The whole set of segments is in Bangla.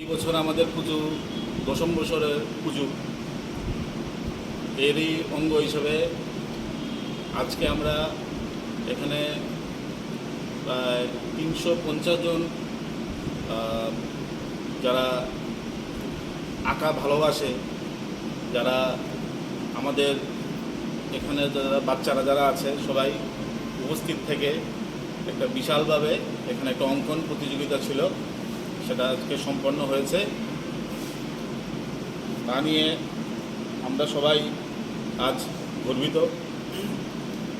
এই বছর আমাদের পুজো, দশম বছরের পুজো। এরই অঙ্গ হিসেবে আজকে আমরা এখানে প্রায় তিনশো পঞ্চাশ জন যারা আঁকা ভালোবাসে, যারা আমাদের এখানে যারা বাচ্চারা যারা আছে, সবাই উপস্থিত থেকে একটা বিশালভাবে এখানে একটা অঙ্কন প্রতিযোগিতা ছিল। সেটা আজকে সম্পন্ন হয়েছে। তা নিয়ে আমরা সবাই আজ গর্বিত।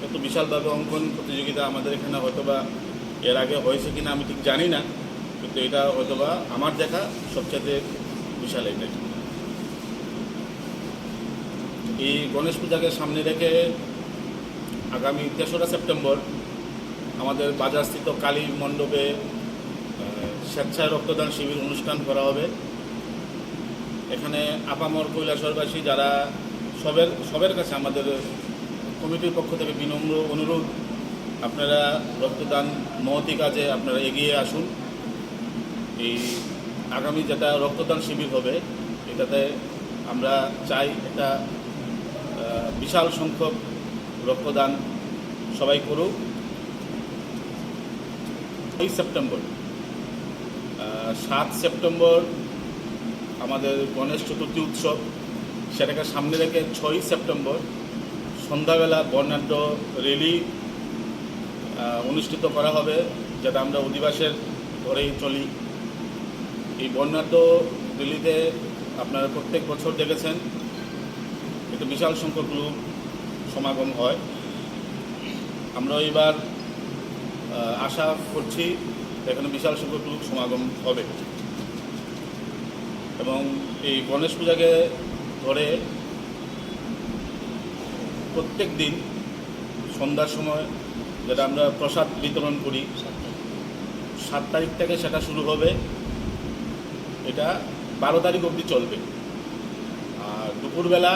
এত বিশালভাবে অঙ্কন প্রতিযোগিতা আমাদের এখানে হয়তো বা এর আগে হয়েছে কিনা আমি ঠিক জানি না, কিন্তু এটা হয়তো বা আমার দেখা সবচেয়ে বিশাল এটা। এই গণেশ পূজাকে সামনে রেখে আগামী তেসরা সেপ্টেম্বর আমাদের বাজারস্থিত কালী মণ্ডপে স্বেচ্ছায় রক্তদান শিবির অনুষ্ঠান করা হবে। এখানে আপামর কৈলাসরবাসী যারা সবের সবের কাছে আমাদের কমিটির পক্ষ থেকে বিনম্র অনুরোধ, আপনারা রক্তদান মহতি কাজে আপনারা এগিয়ে আসুন। এই আগামী যেটা রক্তদান শিবির হবে, এটাতে আমরা চাই এটা বিশাল সংখ্যক রক্তদান সবাই করুক। এই সেপ্টেম্বর। সাত সেপ্টেম্বর আমাদের গণেশ চতুর্থী উৎসব। সেটাকে সামনে রেখে ছয়ই সেপ্টেম্বর সন্ধ্যাবেলা বর্ণাঢ্য আহ, অনুষ্ঠিত করা হবে যেটা আমরা অধিবাসের ধরেই চলি। এই বর্ণাঢ্য র্যালিতে আপনারা প্রত্যেক বছর দেখেছেন একটা বিশাল সংখ্যক লোক সমাগম হয়। আমরা এবার আশা করছি এখানে বিশাল সংখ্যক লোক সমাগম হবে। এবং এই গণেশ পূজাকে ধরে প্রত্যেক দিন সন্ধ্যার সময় যেটা আমরা প্রসাদ বিতরণ করি, সাত তারিখ থেকে সেটা শুরু হবে। এটা বারো তারিখ অবধি চলবে। আর দুপুরবেলা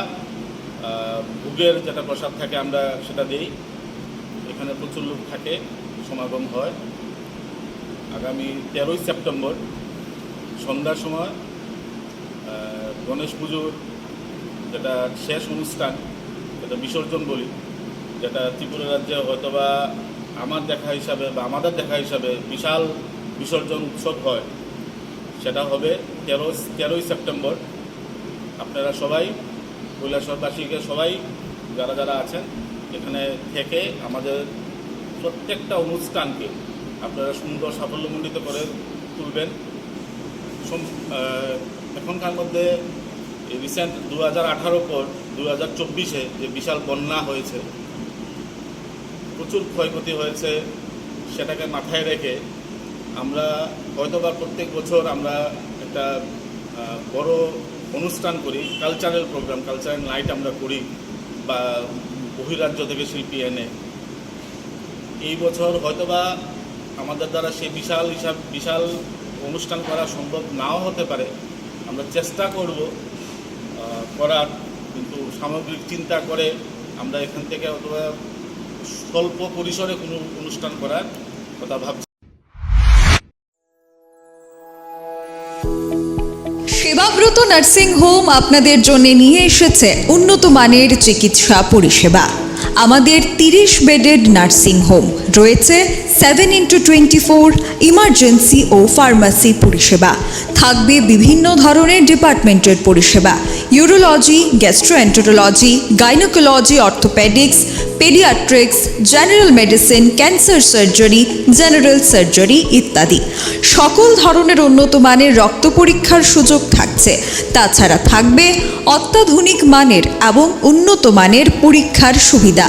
ভোগের যেটা প্রসাদ থাকে আমরা সেটা দিই। এখানে প্রচুর লোক থাকে, সমাগম হয়। আগামী তেরোই সেপ্টেম্বর সন্ধ্যার সময় গণেশ পুজোর যেটা শেষ অনুষ্ঠান, যেটা বিসর্জন বলি, যেটা ত্রিপুরা রাজ্যে হয়তোবা আমার দেখা হিসাবে বা আমাদের দেখা হিসাবে বিশাল বিসর্জন উৎসব হয়, সেটা হবে তেরো, তেরোই সেপ্টেম্বর। আপনারা সবাই, কৈলাসবাসীকে সবাই, যারা যারা আছেন, এখানে থেকে আমাদের প্রত্যেকটা অনুষ্ঠানকে আপনারা সুন্দর সাফল্যমণ্ডিত করে তুলবেন। এখনকার মধ্যে রিসেন্ট দু হাজার আঠারো পর দু হাজার চব্বিশে যে বিশাল বন্যা হয়েছে, প্রচুর ক্ষয়ক্ষতি হয়েছে, সেটাকে মাথায় রেখে আমরা হয়তোবা প্রত্যেক বছর আমরা একটা বড় অনুষ্ঠান করি কালচারাল প্রোগ্রাম কালচারাল নাইট আমরা করি, বা বহিরাজ্য থেকে শিল্পী এনে। এই বছর হয়তোবা আমাদের দ্বারা সেই বিশাল হিসাব বিশাল অনুষ্ঠান করা সম্ভব নাও হতে পারে। আমরা চেষ্টা করব করার, কিন্তু সামগ্রিক চিন্তা করে আমরা এখান থেকে অথবা স্বল্প পরিসরে কোনো অনুষ্ঠান করার কথা ভাবছি। সেবাব্রত নার্সিং হোম আপনাদের জন্য নিয়ে এসেছে উন্নত মানের চিকিৎসা পরিষেবা। আমাদের তিরিশ বেডেড নার্সিং হোম। রয়েছে seven into twenty four emergency ও ফার্মাসি পরিষেবা। থাকবে বিভিন্ন ধরনের ডিপার্টমেন্টের পরিষেবা। Urology gastroenterology gynaecology orthopaedics paediatrics general medicine cancer surgery general surgery ইত্যাদি। সকল ধরনের উন্নত মানের রক্ত পরীক্ষার সুযোগ থাকছে। তাছাড়া থাকবে অত্যাধুনিক মানের এবং উন্নত মানের পরীক্ষার সুবিধা।